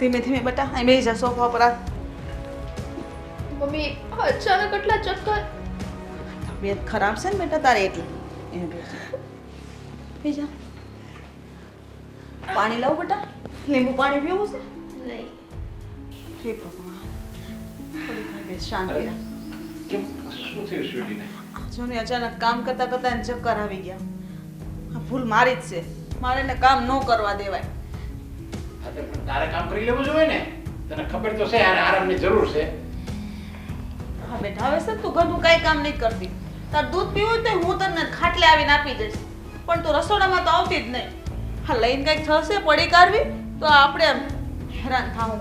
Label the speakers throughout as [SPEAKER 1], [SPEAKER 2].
[SPEAKER 1] ધીમે ધીમે બેટા અહીં બેસી જા સોફા પર આ
[SPEAKER 2] મમ્મી અચાનક એટલા ચક્કર.
[SPEAKER 1] તબિયત ખરાબ છે ને બેટા તારે એટલે? એને બેસી જા. બેસી જા. પાણી લાવ બેટા. લીંબુ પાણી પીવું છે?
[SPEAKER 2] નહીં.
[SPEAKER 1] હે ભગવાન. થોડી વાર બેસ શાંતિ
[SPEAKER 3] કેમ? શું થયું સ્વીટીને?
[SPEAKER 1] જો ને અચાનક કામ કરતા કરતા એને ચક્કર આવી ગયા. આ ભૂલ મારી જ છે. મારે એને કામ ન કરવા દેવાય.
[SPEAKER 3] હા પણ તારે કામ કરી લેવું જોઈએ ને? તને ખબર તો છે આને આરામની જરૂર છે.
[SPEAKER 1] હા બેટા હવે સર તું ઘરનું કાંઈ કામ નહીં કરતી. તાર દૂધ પીવું તો હું તને ખાટલે આવીને આપી દઈશ. પણ તું રસોડામાં તો આવતી જ નહીં. હા લઈને કંઈક થશે પડી કાઢવી તો આપણે હેરાન થાવું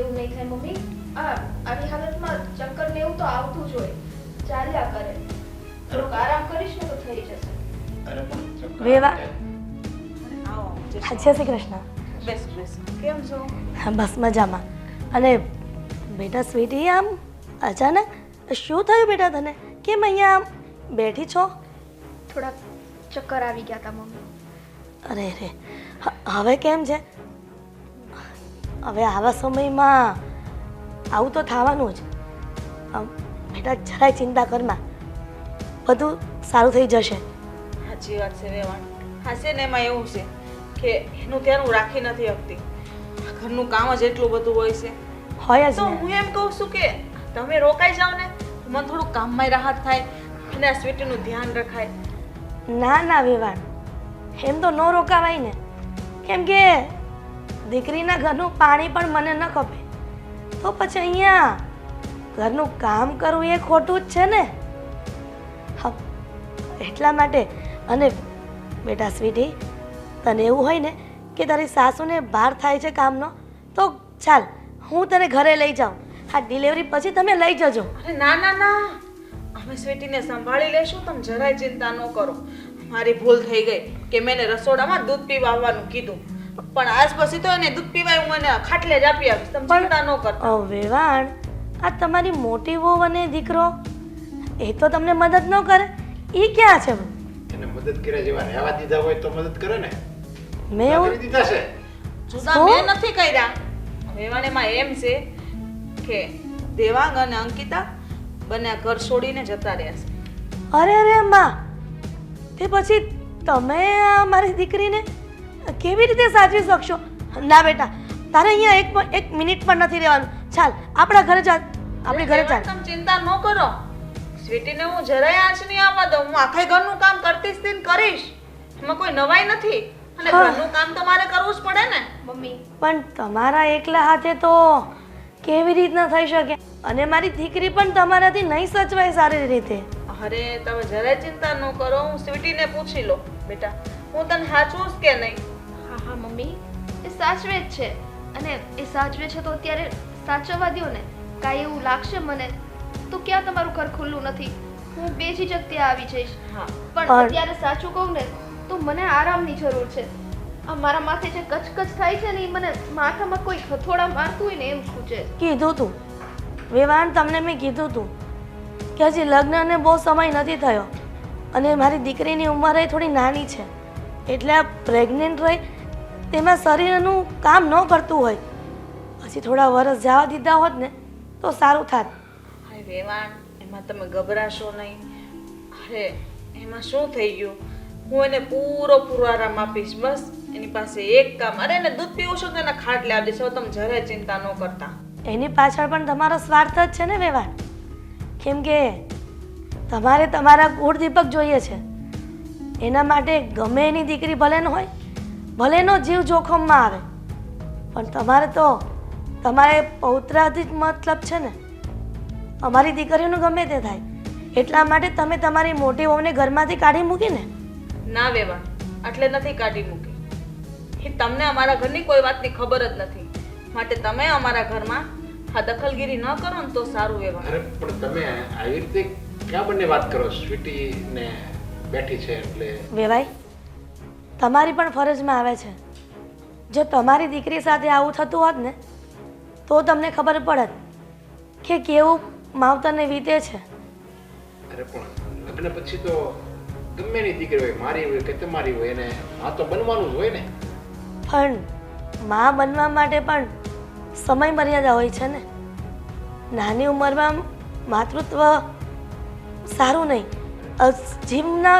[SPEAKER 2] એવું નહીં થાય મમ્મી. આ આવી હાલતમાં ચક્કર ને એવું તો આવતું જ હોય. ચાલ્યા કરે. થોડોક આરામ કરીશ ને તો થઈ જશે.
[SPEAKER 3] અરે પણ ચક્કર
[SPEAKER 4] વેવા.
[SPEAKER 1] જય શ્રી
[SPEAKER 4] કૃષ્ણ.
[SPEAKER 1] બેસ બેસ. કેમ છો?
[SPEAKER 4] હા બસ મજામાં. અને બેટા સ્વીટી આમ અચાનક શું થયું બેટા તને? કેમ અહીંયા આમ બેઠી છો?
[SPEAKER 2] થોડાક ચક્કર આવી ગયા હતા મમ્મી.
[SPEAKER 4] અરે રે હવે કેમ છે? હવે આવા સમયમાં આવું તો થવાનું જ. આમ, બેટા જરાય ચિંતા કરમાં બધું સારું થઈ જશે.
[SPEAKER 1] સાચી વાત છે વેવાણ. હા છે ને એમાં એવું છે. કે એનું હું રાખી નથી શકતી. ઘરનું કામ જ એટલું બધું હોય છે.
[SPEAKER 4] હોય જ
[SPEAKER 1] તો હું એમ કહું છું કે તમે રોકાઈ જાઓ ને મને થોડું કામમાં રાહત થાય અને આ સ્વીટીનું ધ્યાન રખાય.
[SPEAKER 4] ના ના વિવાન એમ તો ન રોકાવાય ને. કેમ કે દીકરીના ઘરનું પાણી પણ મને ન ખપે. તો પછી અહીંયા ઘરનું કામ કરવું એ ખોટું જ છે ને. હા એટલા માટે. અને બેટા સ્વીટી તને એવું હોય ને કે તારી સાસુને બહાર થાય છે કામનો તો ચાલ હું તને ઘરે લઈ જાઉં. આ ડિલિવરી પછી તમે લઈ જજો.
[SPEAKER 1] અરે ના ના ના. અમે સ્વીટીને સંભાળી લેશું તમે જરાય ચિંતા ન કરો. મારી ભૂલ થઈ ગઈ કે મેં રસોડામાં દૂધ પીવા આવવાનું કીધું. પણ આજ પછી તો એને દૂધ પીવાય હું એને ખાટલે જ આપી આવીશ તમે ચિંતા ન કરતા
[SPEAKER 4] ઓ વેવાણ આ તમારી મોટી વહુ અને દીકરો એ તો તમને મદદ ન કરે. એ ક્યાં છે?
[SPEAKER 3] એને મદદ કરે જેવા રહેવા દીધા હોય તો મદદ કરે ને.
[SPEAKER 4] મેં એવું
[SPEAKER 3] દીધા છે
[SPEAKER 1] જુદા? મેં નથી કર્યા. વેવાણેમાં એમ છે કે દેવાંગ અને અંકિતા બંને આ ઘર છોડીને જતા રહ્યા છે.
[SPEAKER 4] અરે અરે માં તે પછી તમે મારી દીકરીને કેવી રીતે સાચવી શકશો? ના બેટા. તારે અહીંયા એક એક મિનિટ પણ નથી રહેવાનું. ચાલ આપણા ઘરે ચાલ. આપણે ઘરે ચાલ.
[SPEAKER 1] તમે ચિંતા ન કરો. સ્વીટીને હું જરાય આંચ નહીં આવવા દઉં. હું આખા ઘરનું કામ કરતી જ કરીશ. એમાં કોઈ નવાઈ નથી. અને ઘરનું કામ તમારે કરવું જ પડે ને.
[SPEAKER 2] મમ્મી.
[SPEAKER 4] પણ તમારા એકલા હાથે તો કેવી રીતના થઈ શકે? અને મારી દીકરી પણ તમારાથી નહીં સચવાય સારી રીતે.
[SPEAKER 1] અરે તમે જરાય ચિંતા ન કરો હું સ્વીટીને પૂછી લો બેટા હું તને સાચું કે નહીં?
[SPEAKER 2] હા હા મમ્મી. એ સાચવે જ છે. અને એ સાચવે છે તો અત્યારે સાચવવા દ્યો ને. કાંઈ એવું લાગશે મને તો ક્યાં તમારું ઘર ખુલ્લું નથી? હું બેજી જગ્યા આવી જઈશ.
[SPEAKER 1] હા.
[SPEAKER 2] પણ
[SPEAKER 4] પણ-
[SPEAKER 2] અત્યારે સાચું કહું ને તો મને આરામની જરૂર છે. આ મારા માથે જે કચકચ થાય છે ને એ મને માથામાં કોઈ હથોડા મારતું હોય ને એમ ખૂચે
[SPEAKER 4] કીધું તું. વિવાન તમને મેં કીધું તું કે હજી લગ્નને બહુ સમય નથી થયો અને મારી દીકરીની ઉંમર એ થોડી નાની છે. એટલે આ પ્રેગ્નેન્ટ રહી તેમાં શરીરનું કામ ન કરતું હોય. પછી થોડા વરસ જવા દીધા હોત ને તો સારું થાત.
[SPEAKER 1] હાય વેવાણ એમાં તમે ગભરાશો નહીં. અરે એમાં શું થઈ ગયું? હું એને પૂરો પૂરો આરામ આપીશ, બસ. એની પાસે એક કામ. અરે, એને દૂધ પીવું છું તો એને ખાટલે આપી દઈશ તમે જરાય ચિંતા ન કરતા.
[SPEAKER 4] એની પાછળ પણ તમારો સ્વાર્થ જ છે ને વ્યવહાર. કેમ કે તમારે તમારા કુળ દીપક જોઈએ છે. એના માટે ગમે એની દીકરી ભલે ન હોય, ભલે એનો જીવ જોખમમાં આવે. પણ તમારે તો તમારે પૌત્રાધિક મતલબ છે ને. અમારી દીકરીનું ગમે તે થાય. એટલા માટે તમે તમારી મોટી વહુને ઘરમાંથી કાઢી મૂકીને
[SPEAKER 1] ના વેવા એટલે નથી કાઢી મૂકી. એ તમને અમારા ઘરની કોઈ વાતની ખબર જ નથી. માટે તમે અમારા ઘરમાં આ દખલગીરી ન કરો ને તો સારું વેવાણ
[SPEAKER 3] અરે પણ તમે આવી રીતે ક્યાં બંને વાત કરો? સ્વીટી ને બેઠી છે એટલે
[SPEAKER 4] વેવાઈ તમારી પણ ફરજમાં આવે છે. જો તમારી દીકરી સાથે આવું થતું હોત ને તો તમને ખબર પડત કે કેવું માવતરને વીતે છે.
[SPEAKER 3] અરે પણ લગ્ન પછી તો ગમે એની દીકરી હોય મારી હોય કે તમારી હોય એને આ તો બનવાનું જ હોય ને.
[SPEAKER 4] પણ મા બનવા માટે પણ સમય મર્યાદા હોય છે ને. નાની ઉંમરમાં માતૃત્વ સારું નહીં. જીવના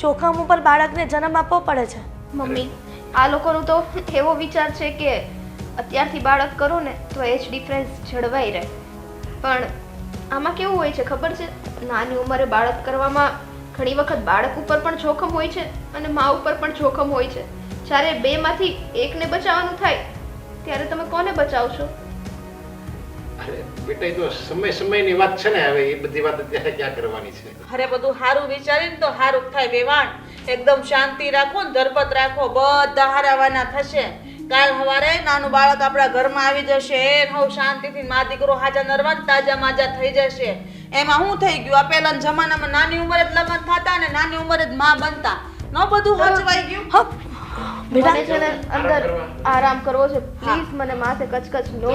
[SPEAKER 4] જોખમ ઉપર બાળકને જન્મ આપવો પડે છે.
[SPEAKER 2] મમ્મી આ લોકોનું તો એવો વિચાર છે કે અત્યારથી બાળક કરો ને તો એજ ડિફરન્સ જળવાઈ રહે. પણ આમાં કેવું હોય છે ખબર છે? નાની ઉંમરે બાળક કરવામાં ઘણી વખત બાળક ઉપર પણ જોખમ હોય છે અને મા ઉપર પણ જોખમ હોય છે. જ્યારે બેમાંથી એકને બચાવવાનું થાય ત્યારે તમે કોને બચાવશો?
[SPEAKER 3] અરે બેટા એ તો સમય સમયની વાત છે ને હવે એ બધી વાત અત્યારે ક્યાં કરવાની છે?
[SPEAKER 1] અરે બધું સારું વિચારીને તો સારું થાય વેવાણ. એકદમ શાંતિ રાખો ને ધરપત રાખો બધા હારાવાના થશે. કાલ સવારે નાનું બાળક આપણા ઘરમાં આવી જશે હવ શાંતિથી મા દીકરો હાજા નરવા તાજા માજા થઈ જશે. એમાં શું થઈ ગયું? આ પહેલાના જમાનામાં નાની ઉંમરે જ લગ્ન થતા ને નાની ઉંમરે જ માં બનતા. ન બધું હચવાઈ ગયું?
[SPEAKER 4] બેટા
[SPEAKER 2] છે ને અંદર આરામ કરવો છે. પ્લીઝ મને માથે કચકચ ન કરો.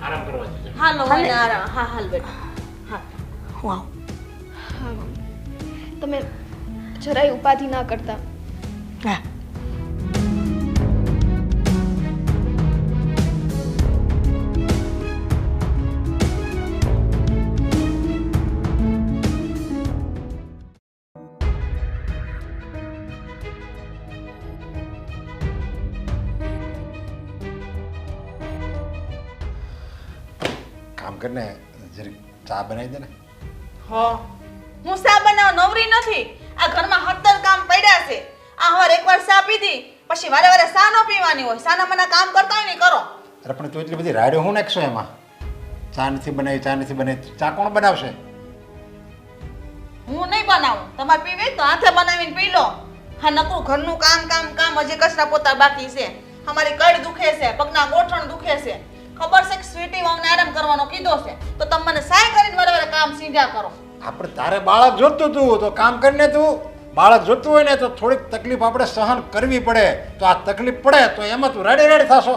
[SPEAKER 3] આરામ. કરવો છે
[SPEAKER 1] હાલો. મને આરામ. હા હાલ બેટા. હા.
[SPEAKER 4] વાવ
[SPEAKER 2] હા. તમે જરાય ઉપાધિ ના કરતા.
[SPEAKER 4] હા.
[SPEAKER 3] કરીને જરીક ચા બનાવી દે ને.
[SPEAKER 1] હો હું શા બનાવ નવરી નથી. આ ઘરમાં હતર કામ પડ્યા છે. આ હવાર એકવાર શા પીધી પછી વારે વારે શા ન પીવાની હોય. શાના મના કામ કરતા હોય ને કરો.
[SPEAKER 3] અરે પણ તું એટલી બધી રાડ્યો હું નાખશો એમાં? ચા નથી બનાવી ચા નથી બનાવી. ચા કોણ બનાવશે?
[SPEAKER 1] હું નહીં બનાવું. તમારે પીવી તો હાથે બનાવીને પી લો. હા નકરું ઘરનું કામ કામ કામ હજી કચરા પોતા બાકી છે. અમારી કડ દુખે છે પગના ગોઠણ દુખે છે. ખબર છે કે સ્વીટી વાવને આરામ કરવાનો કીધો છે. તો તમે મને સાય કરીને વારે વારે કામ સીધા કરો.
[SPEAKER 3] આપણે તારે બાળક જોતું તું તો કામ કરીને તું. બાળક જોતું હોય ને તો થોડીક તકલીફ આપણે સહન કરવી પડે. તો આ તકલીફ પડે તો એમાં તું રેડી રેડી થશો.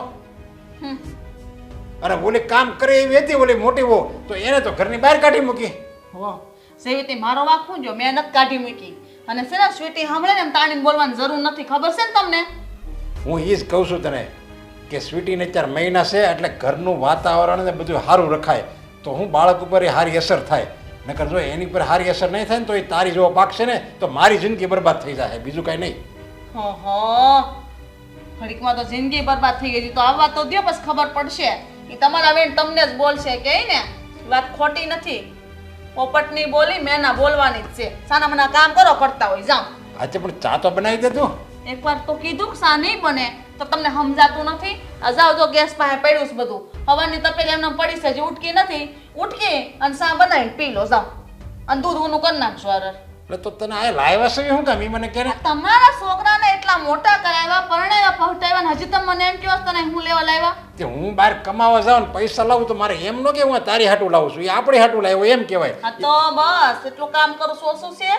[SPEAKER 3] અને ઓલી કામ કરે એવી હતી ઓલી મોટી વો તો એને તો ઘરની બહાર કાઢી મૂકી.
[SPEAKER 1] હો સેવીતી મારો વાક જો મહેનત કાઢી મૂકી. અને સેના સ્વીટી સાંભળે ને એમ તાણીને બોલવાની જરૂર નથી. ખબર છે ને તમને?
[SPEAKER 3] હું એ જ કહું છું તને કે સ્વીટીને ચાર મહિના છે એટલે ઘરનું વાતાવરણ ને બધું સારું રખાય. તો હું બાળક ઉપર એ સારી અસર થાય. નકર જો એની પર સારી અસર નહીં થાય ને તો એ તારી જેવો પાકશે ને તો મારી જિંદગી બરબાદ થઈ જાય. બીજું કાંઈ નહીં.
[SPEAKER 1] ઓહો. ઘડીકમાં તો જિંદગી બરબાદ થઈ ગઈ તો આવવા તો દે બસ ખબર પડશે. એ તમારા બેન તમને જ બોલશે કે ને વાત ખોટી નથી. પોપટની બોલી મેના બોલવાની જ છે. સાના મના કામ કરો કરતા હોય. જાઓ.
[SPEAKER 3] આજે પણ ચા તો બનાવી દેજો.
[SPEAKER 1] એકવાર તો કીધું કે સા નહીં બને. તો તમને સમજાતું નથી? જાઓ જો ગેસ પાસે પડ્યું છે બધું. હવાની તપેલી એમને પડી છે હજી ઉટકી નથી. ઉટકી અને સા બનાવી પી લો જાઓ. અને દૂધ ઊનું કરી નાખજો અરર
[SPEAKER 3] એટલે તો તને આ લાવ્યા છે શું કામ? મને ને?
[SPEAKER 1] તમારા છોકરાને એટલા મોટા કરાવ્યા પરણાવ્યા પહોંચાવ્યા ને હજી તમે મને એમ કહો તને હું લેવા લાવ્યા
[SPEAKER 3] કે હું બહાર કમાવા જાઉં ને પૈસા લાવું તો મારે એમ ન કે હું તારી હાટું લાવું છું. એ આપણી હાટું લાવ્યો એમ કહેવાય.
[SPEAKER 1] હા તો બસ એટલું કામ કરું શું શું છે?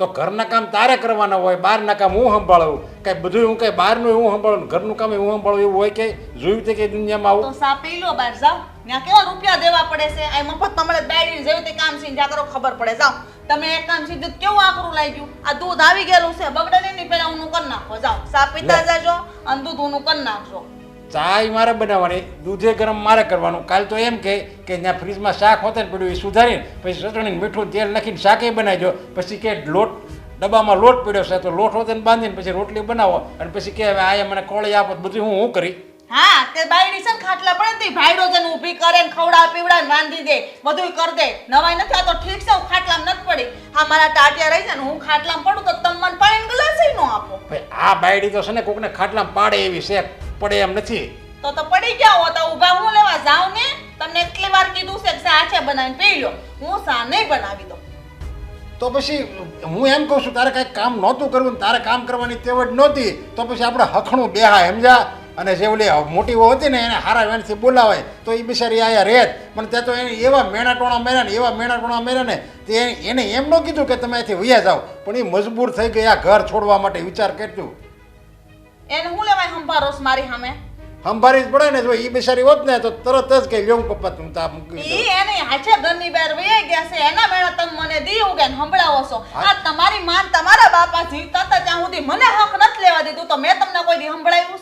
[SPEAKER 3] તો ઘરના કામ તારે કરવાના હોય બહારના કામ હું સંભાળું? કાંઈ બધું હું કાંઈ બહારનું હું સંભાળું? ઘરનું કામ હું સંભાળું એવું હોય કે જોયું તે કે દુનિયામાં આવું?
[SPEAKER 1] તો સા પી લો બહાર જાઓ. ત્યાં કેવા રૂપિયા દેવા પડે છે? આ મફત તમારે બેડીને જેવું તે કામ છે જ્યાં કરો ખબર પડે. જાઓ. તમે એક કામ સીધું કેવું આકરું લાગ્યું? આ દૂધ આવી ગયેલું છે. બગડે નહીં પહેલા હું કરી નાખો. જાઓ. સાપ પીતા જાજો અને દૂધ હું કરી નાખજો.
[SPEAKER 3] ચા ય મારે બનાવવાની દૂધે ગરમ મારે કરવાનું. કાલ તો એમ કે કે ત્યાં ફ્રીજમાં શાક હોતે ને પડ્યું એ સુધારીને પછી ચટણી મીઠું તેલ નાખીને શાકે બનાવી દો પછી કે લોટ ડબ્બામાં લોટ પડ્યો છે તો લોટ હોતે ને બાંધીને પછી રોટલી બનાવો. અને પછી કે હવે આ મને કોળી આપો બધું હું હું કરી?
[SPEAKER 1] હા તે બાયડી છે ને ખાટલા પડે તે ભાઈડો જન ઊભી કરે ને ખવડા પીવડા ને બાંધી દે બધું કરી દે. નવાઈ નથી આ તો ઠીક છે હું ખાટલામાં નથી પડી. હા મારા ટાટિયા રહી છે ને હું ખાટલામાં પડું તો તમને મને પાણીનો ગ્લાસ નો આપો.
[SPEAKER 3] ભાઈ આ બાયડી તો છે ને કોકને ખાટલામાં પાડે એવી છે. પડે એમ નથી.
[SPEAKER 1] તો તો પડી ગયા હો તો ઊભા હું લેવા જાઉં ને? તમને એટલી વાર કીધું છે કે છે બનાવીને પી લો હું સા નહીં બનાવી દઉં.
[SPEAKER 3] તો પછી હું એમ કહું છું તારે કાંઈક કામ નહોતું કરવું ને તારે કામ કરવાની તેવડ નહોતી તો પછી આપણે હખણું બેહા સમજા અને જે ઓલી મોટી વહુ હતી ને એને હારા વેણથી બોલાવાય તો એ બિચારી આયા રહેત પણ ત્યાં તો એને એવા મેણાટોણા મેર્યા ને એવા મેણાટોણા મેર્યા ને તે એને એમ ન કીધું કે તમે અહીંથી વૈયા જાઓ. પણ એ મજબૂર થઈ ગયા ઘર છોડવા માટે વિચાર કરતું
[SPEAKER 1] એને હું લેવાય સંભારોસ મારી સામે?
[SPEAKER 3] સંભાળી જ પડે ને જો એ બિચારી હોત ને તો તરત જ કે લ્યો પપ્પા તું તા મૂકી દો.
[SPEAKER 1] ઈ એને હાચે ઘરની બહાર વહી ગયા છે. એના મેળા તમે મને દીવું કે સંભળાવો છો. આ તમારી માન તમારા બાપા જીવતા હતા ત્યાં સુધી મને હક નથી લેવા દીધું. તો મેં તમને કોઈ દી સંભળાવ્યું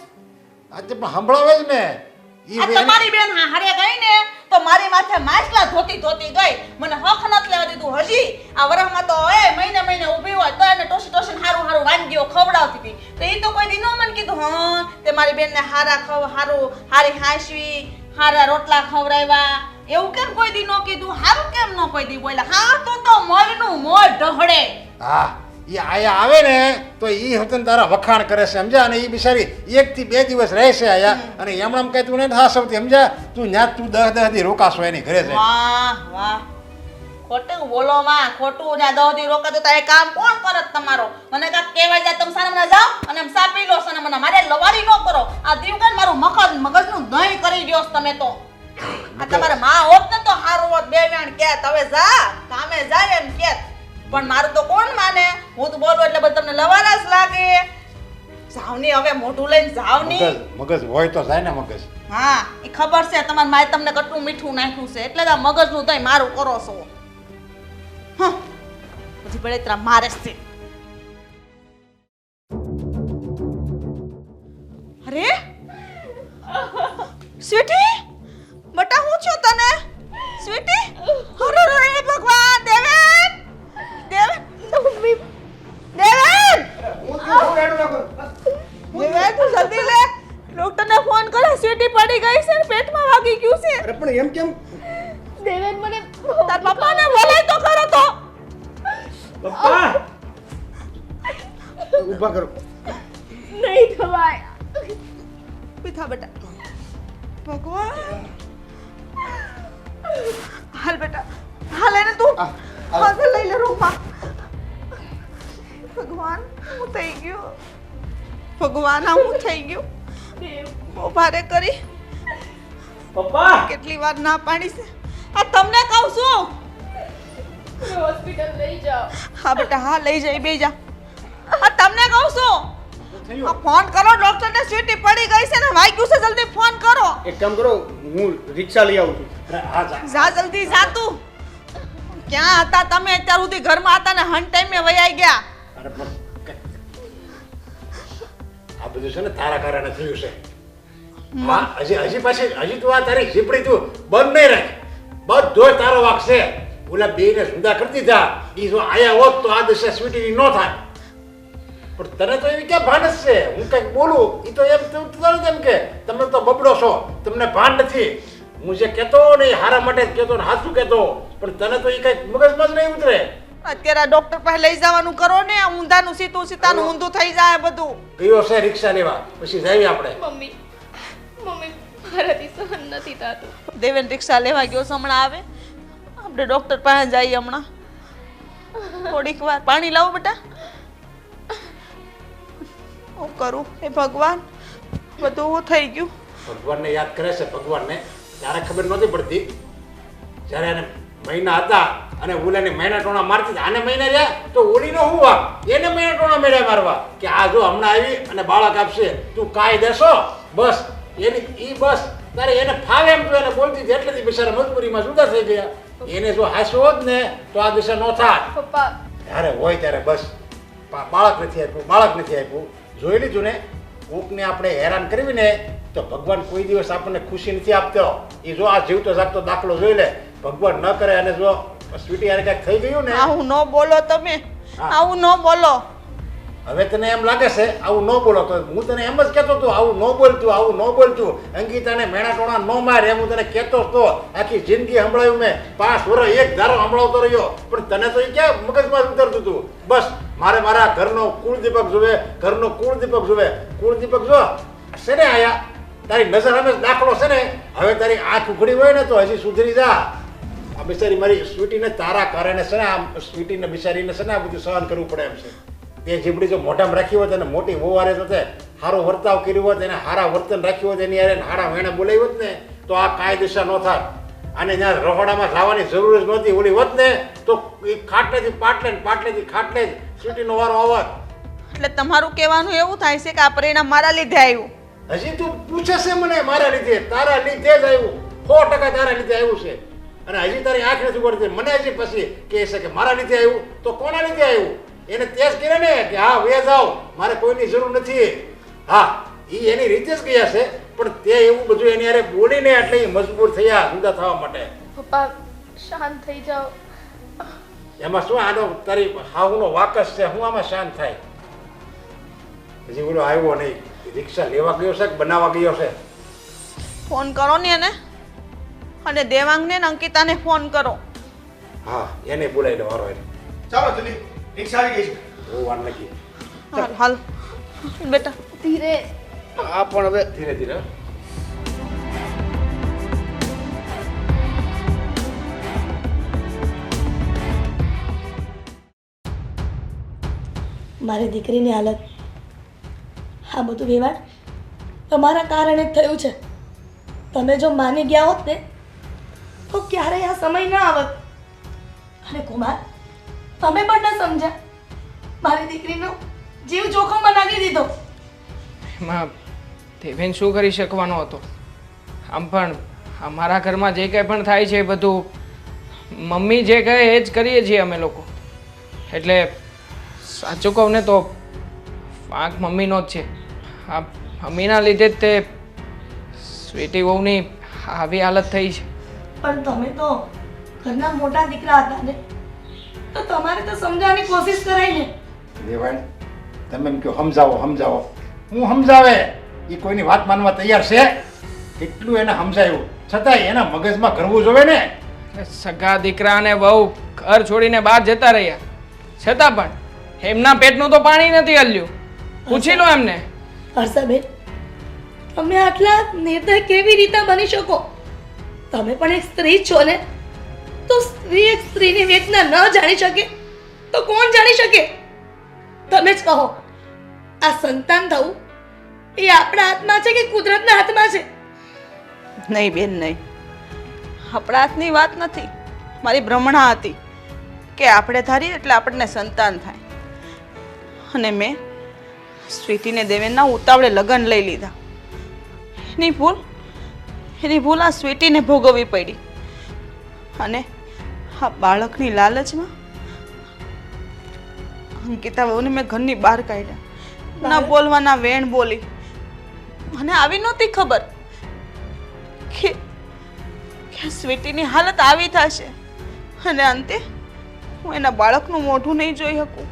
[SPEAKER 3] આજે પણ સંભળાવે જ ને. ઈ
[SPEAKER 1] આ
[SPEAKER 3] બેન-
[SPEAKER 1] તમારી બેન હારે ગઈ ને તો મારી માથે માછલા ધોતી ધોતી ગઈ. મને હક નત લેવા દીધું હજી. આ વરહમાં તો એ મહિને મહિને ઊભી હોય તો એને ટોસી ટોસીને હારું હારું વાનગીઓ ખવડાવતી હતી. તો એ તો કોઈ દી નો મને કીધું હા તે મારી બેનને હારા ખવ હારું હારી હાંસવી હારા રોટલા ખવડાવ્યા. એવું કેમ કોઈ દી ન કીધું? હારું કેમ નો કોઈ દી બોલ્યા? હા તો તો મોરનું મોર ઢહડે
[SPEAKER 3] હા. એ આયા આવે ને તો એ હતન તારા વખાણ કરે છે સમજ્યા? અને એ બિચારી એક થી બે દિવસ રહેશે આયા. અને એમણે એમ કહે તું ને હા સૌથી સમજા તું ન્યા તું દહ દહથી રોકાશો એની ઘરે જાય
[SPEAKER 1] વાહ વાહ. ખોટું બોલો માં ખોટું ના દહથી રોકાતો એ કામ કોણ કરે તમારો? મને કાક કહેવાય જાય તમે સામે મને જાઓ અને એમ સાપી લો અને મને મારે લવારી ન કરો. આ દીવગન મારું મગજ મગજનું દહીં કરી દ્યો તમે તો. આ તમારે માં હોત ને તો હારું હોત બે વેણ કે તમે જા કામે જાય એમ કેત. પણ મારું તો કોણ માને? હું તો બોલું એટલે બધું તમને લવારા જ લાગે. જાવની હવે મોઢું લઈને જાવની.
[SPEAKER 3] મગજ મગજ હોય તો જાય ને મગજ.
[SPEAKER 1] હા એ ખબર છે તમારી માય તમને કેટલું મીઠું નાખ્યું છે. એટલે જ આ મગજનું તઈ મારું કરો છો. હા. પછી બળેતરા મારે છે. અરે? સ્વીટી થઈ ગયું. ભગવાન આ હું થઈ ગયું. બહુ ભારે કરી.
[SPEAKER 5] પપ્પા!
[SPEAKER 1] કેટલી વાર ના પાડી છે. આ તમને કહું છું.
[SPEAKER 2] હોસ્પિટલ લઈ જાઓ.
[SPEAKER 1] હા બેટા હા લઈ જઈ બે જા. આ તમને કહું છું. આ ફોન કરો ડોક્ટર ને સ્વીટી પડી ગઈ છે ને વાગ્યું છે જલ્દી ફોન કરો.
[SPEAKER 5] એક કામ કરો હું રિક્ષા લઈ આવું છું.
[SPEAKER 3] હા જા.
[SPEAKER 1] જા જલ્દી જા તું. ક્યાં હતા તમે? અત્યાર સુધી ઘરમાં હતા ને હન ટાઈમે વયાઈ ગયા.
[SPEAKER 3] આ બધું છે ને તારા કારણે થયું છે. માં હજી હજી પાછી, હજી તું આ તારી ઝીપડી તું બંધ નહીં રાખ. બધો તારો વાક છે. ઓલા બે ને સુંદા કરી દીધા. એ જો આયા હોત તો આ દશા સ્વીટીની ન થાય. પણ તને તો એવી ક્યાં ભાન છે? હું કંઈક બોલું એ તો એમ તરત એમ કે? તમે તો બબડો છો. તમને ભાન નથી. હું જે કહેતો નહીં, હારા માટે જ કહેતો ને હાચું કહેતો. પણ તને તો એ કંઈક મગજમાં જ નહીં ઉતરે.
[SPEAKER 1] અત્યારે આ ડોક્ટર પાસે લઈ જવાનું કરો ને આ ઊંધાનું સીતું સીતાનું ઊંધું થઈ જાય બધું.
[SPEAKER 3] ગયો છે રિક્ષા લેવા પછી જઈએ આપણે.
[SPEAKER 2] મમ્મી મમ્મી મારાથી સહન નથી થતું.
[SPEAKER 1] દેવેન રિક્ષા લેવા ગયો છે હમણાં આવે. આપણે ડોક્ટર પાસે જઈએ હમણાં. થોડીક વાર. પાણી લાવો બેટા. હું કરું? એ ભગવાન બધું હું થઈ ગયું.
[SPEAKER 3] ભગવાનને યાદ કરે છે ભગવાનને. ત્યારે ખબર નહોતી પડતી. જ્યારે એને મહિના હતા અને ઓલાને મહિના ટોણા મારતી આને મહિના રહ્યા? તો ઓલીનો હું વાક એને મહિના ટોણા મેળ્યા મારવા કે આ જો હમણાં આવી અને બાળક આપશે. તું કાંઈ દેશો? બસ. એની ઈ બસ. તારે એને ફાવે એમ તો એને બોલતી હતી. એટલેથી બિચારા મજબૂરીમાં જુદા થઈ ગયા. એને જો હાસ્યો હોત ને તો આ દિશા નો થાય
[SPEAKER 2] પપ્પા.
[SPEAKER 3] ત્યારે હોય ત્યારે બસ. બાળક નથી આપ્યું બાળક નથી આપ્યું. જોઈ લીધું ને? કોકને આપણે હેરાન કરવી ને તો ભગવાન કોઈ દિવસ આપણને ખુશી નથી આપતો. એ જો આ જીવતો જાગતો દાખલો જોઈ લે. ભગવાન ન કરે અને જો સ્વીટી યાર કંઈક થઈ ગયું ને
[SPEAKER 1] આવું ન બોલો તમે. આવું ન બોલો.
[SPEAKER 3] હવે તને એમ લાગે છે આવું ન બોલો. તો હું તને એમ જ કહેતો હતો આવું ન બોલતું આવું ન બોલતું. અંકિતાને મેણા ટોણા ન મારે એમ હું તને કહેતો હતો. આખી જિંદગી સંભળાયું મેં. પાંચ વર્ષ એક ધારો સંભળાવતો રહ્યો. પણ તને તો એ ક્યાં મગજમાં ઉતરતું હતું? બસ મારે મારા ઘરનો કુળદીપક જોવે ઘરનો કુળદીપક જોવે. કુળદીપક જો શેને આયા? તારી નજર અમે દાખલો છે ને? હવે તારી આંખ ઉઘડી હોય ને તો હજી સુધરી જા. આ બિચારી મારી સ્વીટીને તારા કારણે છે ને આ સ્વીટીને બિચારીને છે ને આ બધું સહન કરવું પડે એમ છે. તે જીબડી જો મોઢામાં રાખી હોત અને મોટી વહુવારે તો તે સારો વર્તાવ કર્યો હોત એને સારા વર્તન રાખ્યું હોત એની હારે હારા વેણા બોલાવી હોત ને તો આ દિશા ન થાય અને ત્યાં રહોડામાં જવાની જરૂર જ નહોતી ઓલી હોત ને તો એ ખાટલેથી પાટલે ને પાટલેથી ખાટલે જ સ્વીટીનો વારો આવત.
[SPEAKER 1] એટલે તમારું કહેવાનું એવું થાય છે કે આ પરિણામ મારા લીધે આવ્યું?
[SPEAKER 3] હજી તું પૂછે છે મને મારા લીધે? તારા લીધે જ આવ્યું. સો ટકા તારા લીધે આવ્યું છે. અને હજી તારી આંખ નથી પડતી મને હજી પછી કહે છે કે મારા લીધે આવ્યું? તો કોના લીધે આવ્યું? એને તેજ કરે ને કે હા વે જાઓ. મારે કોઈની જરૂર નથી. હા એ એની રીતે જ ગયા છે પણ તે એવું બધું એની હારે બોલીને એટલે મજબૂર થયા જુદા થવા માટે.
[SPEAKER 2] પપ્પા શાંત થઈ જાઓ.
[SPEAKER 3] એમાં શું આનો તારી હાહુનો વાકસ છે? હું આમાં શાંત થાય? હજી ઓલો આવ્યો નહીં. રિક્ષા લેવા ગયો છે કે બનાવવા ગયો છે?
[SPEAKER 1] ફોન કરો ને એને. અને દેવાંગને ને અંકિતાને ફોન કરો.
[SPEAKER 3] હા એને બોલાવી લો વારો એને
[SPEAKER 5] ચાલો જલ્દી. રિક્ષા આવી ગઈ છે.
[SPEAKER 3] બહુ વાર લાગી.
[SPEAKER 1] હાલ હાલ. બેટા.
[SPEAKER 2] ધીરે.
[SPEAKER 5] આ પણ હવે
[SPEAKER 3] ધીરે ધીરે.
[SPEAKER 4] મારી દીકરીની હાલત. આ બધું વ્યવહાર તમારા કારણે જ થયું છે. તમે જો માની ગયા હોત ને તો ક્યારેય આ સમય ના આવત. અને કુમાર, તમે પણ ન સમજ્યા. મારી દીકરીનો જીવ જોખમમાં નાખી દીધો.
[SPEAKER 6] એમાં દેવેન શું કરી શકવાનો હતો? આમ પણ અમારા ઘરમાં જે કંઈ પણ થાય છે એ બધું મમ્મી જે કહે એ જ કરીએ છીએ અમે લોકો. એટલે સાચું કહું ને તો વાંક મમ્મીનો જ છે. આ મમ્મીના લીધે જ તે સ્વીટી વહુની આવી હાલત થઈ છે.
[SPEAKER 4] પણ તમે તો ઘરના મોટા દીકરા હતા ને તો તમારે તો સમજાવવાની કોશિશ કરાય ને.
[SPEAKER 3] દેવાણ તમે એમ કહો સમજાવો સમજાવો. હું સમજાવે એ કોઈની વાત માનવા તૈયાર છે? કેટલું એને સમજાયું? છતાંય એના મગજમાં કરવું જોવે ને.
[SPEAKER 6] સગા દીકરા અને વહુ ઘર છોડીને બહાર જતા રહ્યા. છતાં પણ એમના પેટનું તો પાણી નથી હલ્યું. પૂછી લો એમને.
[SPEAKER 4] હર્ષાબેન તમે આટલા નિર્દય કેવી રીતે બની શકો? તમે પણ એક સ્ત્રી છો ને? તો સ્ત્રી એક સ્ત્રીની વેદના ન જાણી શકે? તો કોણ જાણી શકે? તમે જ કહો. આ સંતાન થવું એ આપણા હાથમાં છે કે કુદરતના હાથમાં છે?
[SPEAKER 1] નહીં બેન, નહીં. આપણા હાથની વાત નથી. મારી ભ્રમણા હતી કે આપણે ધારીએ એટલે આપણને સંતાન થાય. અને મેં સ્વીટીને દેવેનના ઉતાવળે લગ્ન લઈ લીધા. એની ભૂલ એની ભૂલ આ સ્વીટીને ભોગવવી પડી. અને આ બાળકની લાલચમાં અંકિતા બહુને મેં ઘરની બહાર કાઢ્યા. ન બોલવાના વેણ બોલી. મને આવી નહોતી ખબર કે કે સ્વીટીની હાલત આવી થશે. અને અંતે હું એના બાળકનું મોઢું નહીં જોઈ શકું.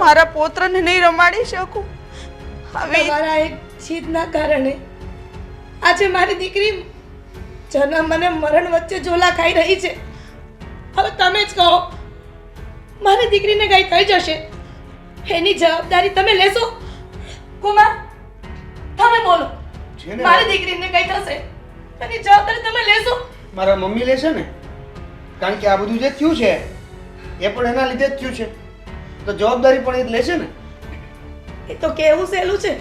[SPEAKER 1] મારા પોત્રને નહીં રમાડી શકું. હવે
[SPEAKER 4] મારા એક જીદના કારણે આજે મારી દીકરી જન્મ અને મરણ વચ્ચે ઝોલા ખાઈ રહી છે. હવે તમે જ કહો મારી દીકરીને કઈ થઈ જશે? એની જવાબદારી તમે લેશો? કુમાર તમે બોલો મારી દીકરીને કઈ થશે? એની જવાબદારી તમે લેશો?
[SPEAKER 5] મારા મમ્મી લેશે ને? કારણ કે આ બધું જે થયું છે એ પણ એના લીધે જ થયું છે. તો જવાબદારી પણ એ જ લેશે ને?
[SPEAKER 4] એ તો કેવું સહેલું છે.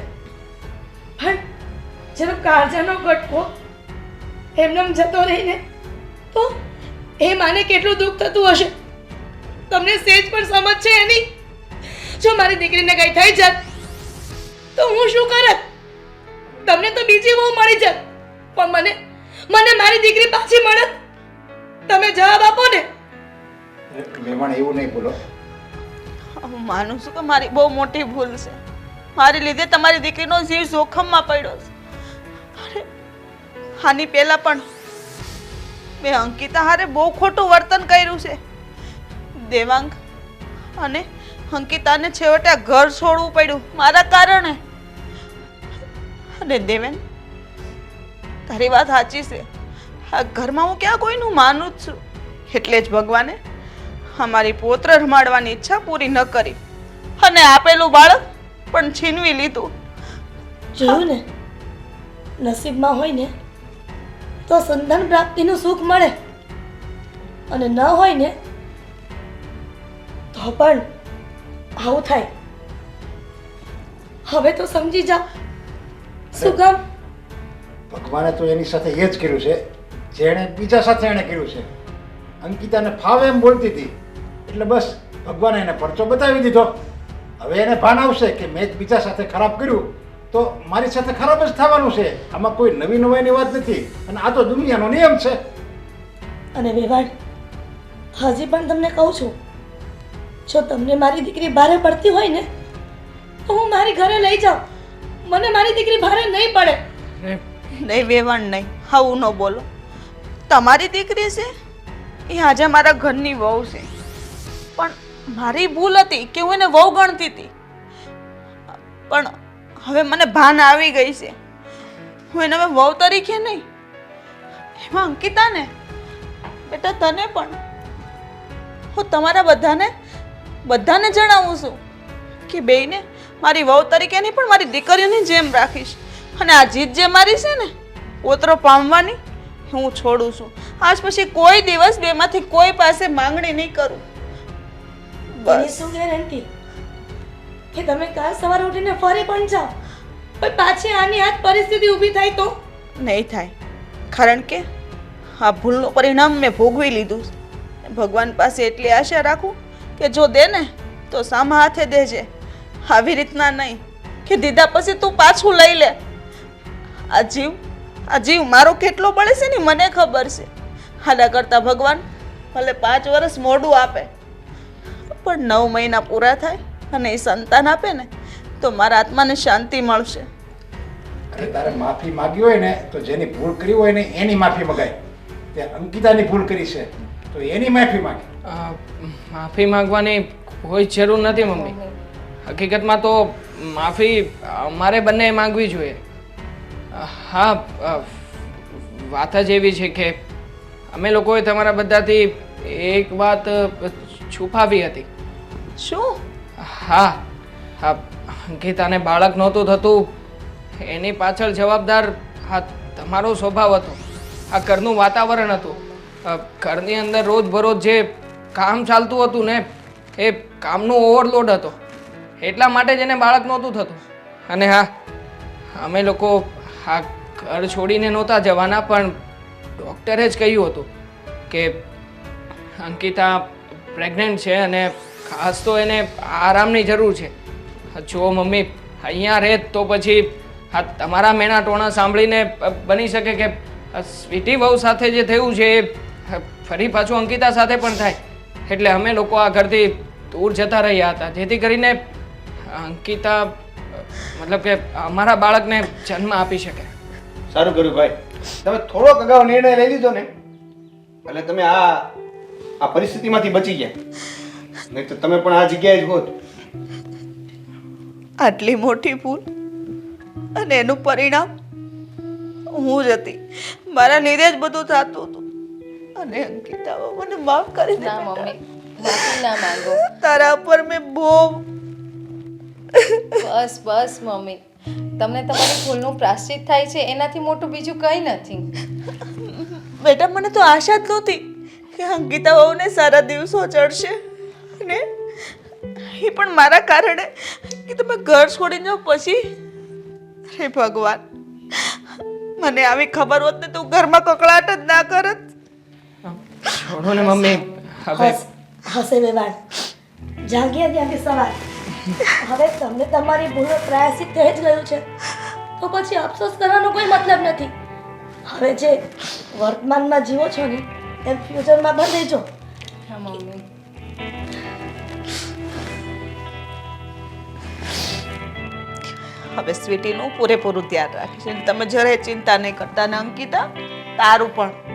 [SPEAKER 4] પણ જેનો કાળજાનો ગટકો એમનેમ જતો રહીને તો એ માને કેટલું દુઃખ થતું હશે તમને સેજ પણ સમજ છે એની જો મારી દીકરીને કઈ થઈ જાત તો હું શું કરત તમને તો બીજી બહુ મળી જાત પણ મને મને મારી દીકરી પાછી મળત તમે જવાબ આપો ને
[SPEAKER 3] મેમણ એવું નહીં બોલો
[SPEAKER 1] હું માનું છું કે મારી બહુ મોટી ભૂલ છે મારી લીધે તમારી દીકરીનો જીવ જોખમમાં પડ્યો છે આની પહેલા પણ મેં અંકિતા હારે બહુ ખોટું વર્તન કર્યું છે. દેવાંગ અને અંકિતાને છેવટે આ ઘર છોડવું પડ્યું, મારા કારણે. અને દેવેન, તારી વાત સાચી છે. આ ઘરમાં હું ક્યાં કોઈનું માનું જ છું? એટલે જ ભગવાને અમારી પોત્ર રમાડવાની ઈચ્છા પૂરી ન કરી. અને આપેલું બાળક પણ છીનવી લીધું.
[SPEAKER 4] જોયું ને? નસીબમાં હોય ને તો સંતાન પ્રાપ્તિનું સુખ મળે. અને ન હોય ને, તો પણ આવું થાય. હવે તો સમજી જાઓ. શું કામ?
[SPEAKER 3] ભગવાને તો એની સાથે એ જ કર્યું છે, જેણે બીજા સાથે એણે કર્યું છે. અંકિતાને ફાવે એમ બોલતી હતી. એટલે બસ, ભગવાને એને પરચો બતાવી દીધો. હવે એને ભાન આવશે કે મેં જ બીજા સાથે ખરાબ કર્યું. તો મારી સાથે ખરાબ જ થવાનું છે. આમાં કોઈ નવી નવાઈની વાત નથી. અને આ તો દુનિયાનો નિયમ છે.
[SPEAKER 4] અને વેવાણ હજી પણ તમને કહું છું જો તમને મારી દીકરી ભારે પડતી હોય ને તો હું મારી ઘરે લઈ જાઉં. મને મારી દીકરી ભારે નહીં પડે.
[SPEAKER 1] નહીં વેવાણ નહીં. આવું ન બોલો. તમારી દીકરી છે એ આજે મારા ઘરની વહુ છે. પણ મારી ભૂલ હતી કે હું એને વહુ ગણતી હતી. પણ હવે મને ભાન આવી ગઈ છે. હું એને હવે વહુ તરીકે નહીં, એમાં અંકિતા ને? બેટા તને પણ. હું તમારા બધાને બધાને જણાવું છું કે બેયને મારી વહુ તરીકે નહીં પણ મારી દીકરીઓની જેમ રાખીશ. અને આ જીત જે મારી છે ને, ઓતરો પામવાની હું છોડું છું. આજ પછી કોઈ દિવસ બેમાંથી કોઈ પાસે માંગણી નહીં કરું. બસ
[SPEAKER 4] શું ગેરંટી કે તમે કાલ સવારે ઉઠીને ફરી પણ જાઓ. પણ પાછી આની આ જ પરિસ્થિતિ ઊભી થાય તો?
[SPEAKER 1] નહીં થાય. કારણ કે આ ભૂલનું પરિણામ મેં ભોગવી લીધું. ભગવાન પાસે એટલી આશા રાખું કે જો દે ને તો સામા હાથે દેજે. આવી રીતના નહીં કે દીધા પછી તું પાછું લઈ લે. આ જીવ આ જીવ મારો કેટલો પડે છે ને મને ખબર છે. આના કરતાં ભગવાન ભલે પાંચ વર્ષ મોડું આપે, પણ નવ મહિના પૂરા થાય અને એ સંતાન આપે ને તો મારા આત્માને શાંતિ મળશે.
[SPEAKER 3] અરે તારે માફી માગી હોય ને તો જેની ભૂલ કરી હોય ને એની માફી મગાય. તે અંકિતાની ભૂલ કરી છે તો એની માફી માગે.
[SPEAKER 6] માફી માંગવાની કોઈ જરૂર નથી મમ્મી. હકીકતમાં તો માફી અમારે બંને માંગવી જોઈએ. હા વાત જ એવી છે કે અમે લોકોએ તમારા બધાથી એક વાત છુપાવી હતી.
[SPEAKER 1] શું?
[SPEAKER 6] હા હા અંકિતાને બાળક નહોતું થતું. એની પાછળ જવાબદાર હા તમારો સ્વભાવ હતો. આ ઘરનું વાતાવરણ હતું. ઘરની અંદર રોજ બરોજ જે કામ ચાલતું હતું ને, એ કામનો ઓવરલોડ હતો. એટલા માટે જ એને બાળક નહોતું થતું. અને હા, અમે લોકો આ ઘર છોડીને નહોતા જવાના, પણ ડૉક્ટરે જ કહ્યું હતું કે અંકિતા પ્રેગ્નન્ટ છે અને ખાસ તો એને આરામની જરૂર છે. જો મમ્મી અહીંયા રહે તો પછી આ તમારા મેણા ટોણા સાંભળીને બની શકે કે સ્વીટી વહુ સાથે જે થયું છે એ ફરી પાછું અંકિતા સાથે પણ થાય. એટલે અમે લોકો આ ઘરથી દૂર જતા રહ્યા હતા. જેથી કરીને અંકિતા, મતલબ કે અમારા બાળકને જન્મ આપી શકે.
[SPEAKER 5] સારું કર્યું ભાઈ. તમે થોડોક અગાઉ નિર્ણય લઈ લીધો ને? એટલે તમે આ આ પરિસ્થિતિમાંથી બચી ગયા. નહીં તો તમે પણ આ જગ્યાએ જ હોત.
[SPEAKER 1] આટલી મોટી ભૂલ અને એનું પરિણામ હું જ હતી. મારા લીધે જ બધું થતું હતું. અને અંકિતા મને માફ કરી દે
[SPEAKER 7] ના મમ્મી માફી ના માંગો.
[SPEAKER 1] તારા પર મેં બહુ
[SPEAKER 7] બસ બસ મમ્મી. તમને તમારી ભૂલનું પ્રાશ્ચિત થાય છે એનાથી મોટું બીજું કંઈ નથી.
[SPEAKER 1] બેટા મને તો આશા જ નહોતી કે અંકિતા બહુને સારા દિવસો ચડશે. અને એ પણ મારા કારણે કે તમે ઘર છોડીને જાઓ પછી? અરે ભગવાન મને આવી ખબર હોત ને તું ઘરમાં કકળાટ જ ના કરત.
[SPEAKER 6] છોડો ને મમ્મી. હવે
[SPEAKER 4] હસ વેવાણ. જાગ્યા ત્યાંથી સવાર. હવે તમને તમારી ભૂલો પ્રાયશ્ચિત થઈ જ ગયું છે. તો પછી અફસોસ કરવાનો કોઈ મતલબ નથી. હવે જે વર્તમાનમાં જીવો છો ને એમ ફ્યુચરમાં પણ જો.
[SPEAKER 7] હા મમ્મી.
[SPEAKER 1] હવે સ્વીટીનું પૂરેપૂરું ધ્યાન રાખીશ. તમે જરાય ચિંતા નહીં કરતા ને અંકિતા તારું પણ.